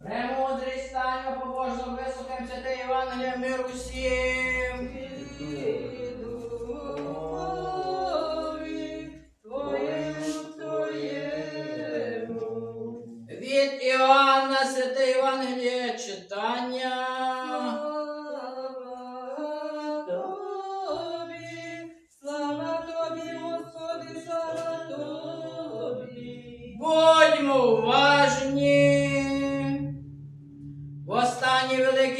Премудрий стань, побожно високим святи Євангелія мир усім. Духові твоєму, твоєму. Від Івана святе Євангеліє читання. Слава тобі, Господи, слава тобі. Будьмо уважні.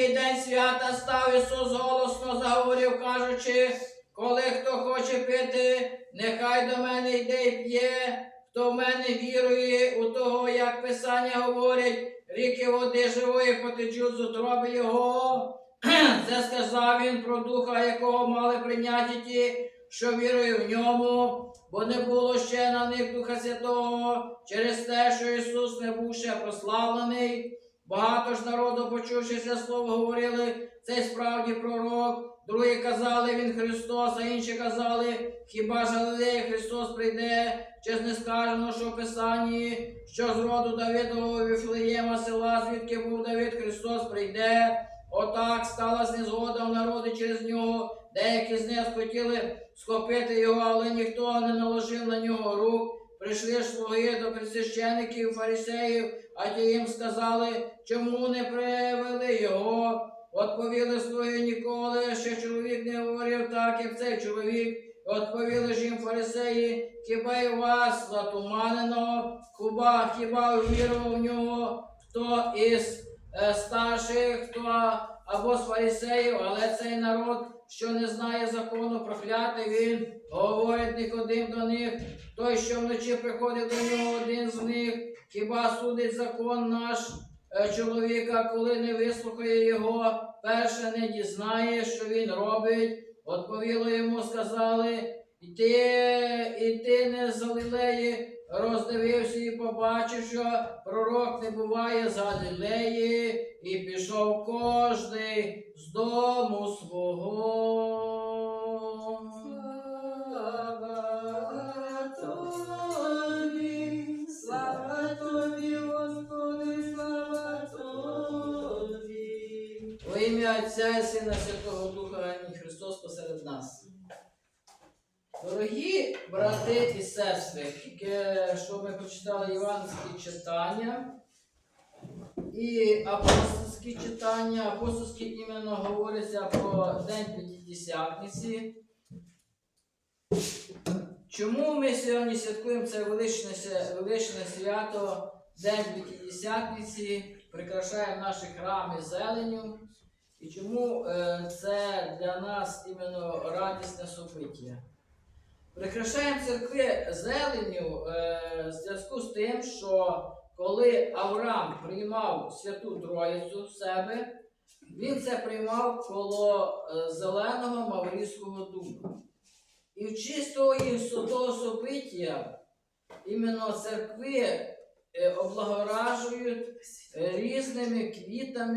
Великий день свята став Ісус голосно заговорив, кажучи, коли хто хоче пити, нехай до мене йде і п'є, хто в мене вірує, у того, як Писання говорить, ріки води живої потечуть з утроби Його. Це сказав він про духа, якого мали прийняти ті, що вірує в ньому, бо не було ще на них Духа Святого через те, що Ісус не був ще прославлений. Багато ж народу, почувши це слово, говорили, цей справді пророк. Другі казали, він Христос, а інші казали, хіба ж Галилея Христос прийде, чи не сказано, що в Писанні, що з роду Давидового Віфлеєма села, звідки був Давид, Христос прийде. Отак сталася незгода в народі через нього. Деякі з них хотіли схопити його, але ніхто не наложив на нього рук. Прийшли ж слуги до присвящеників, фарисеїв, а ті їм сказали, чому не привели його. Відповіли слуги ніколи, ще чоловік не говорив так, як цей чоловік. Відповіли ж їм фарисеї, хіба й вас затуманено, хіба, хіба увірував в нього, хто із старших, хто або з фарисеїв, але цей народ, що не знає закону, проклятий він, говорить Никодим до них, той, що вночі приходить до нього один з них, хіба судить закон наш е, чоловіка, коли не вислухає його, перше не дізнає, що він робить. Відповіло йому, сказали, і ти, і ти не з Галилеї, роздивився і побачив, що пророк не буває з Галилеї, і пішов кожний з дому свого. Слава тобі, Господи, слава тобі. Ім'я Отця і Сина Святого Духа Амінь. Христос посеред нас. Дорогі брати і сестри, що ми прочитали євангельські читання і апостольські читання. Апостольські іменно говориться про День П'ятидесятниці. Чому ми сьогодні святкуємо це величне, величне свято День П'ятидесятниці, прикрашаємо наші храми зеленю? І чому е, це для нас іменно радісне собиття? Прикрашаємо церкви зеленю е, в зв'язку з тим, що коли Авраам приймав Святу Троїцю в себе, він це приймав коло е, зеленого Маврійського дуба. І в чистого і того собиття іменно церкви е, облагоражують е, різними квітами.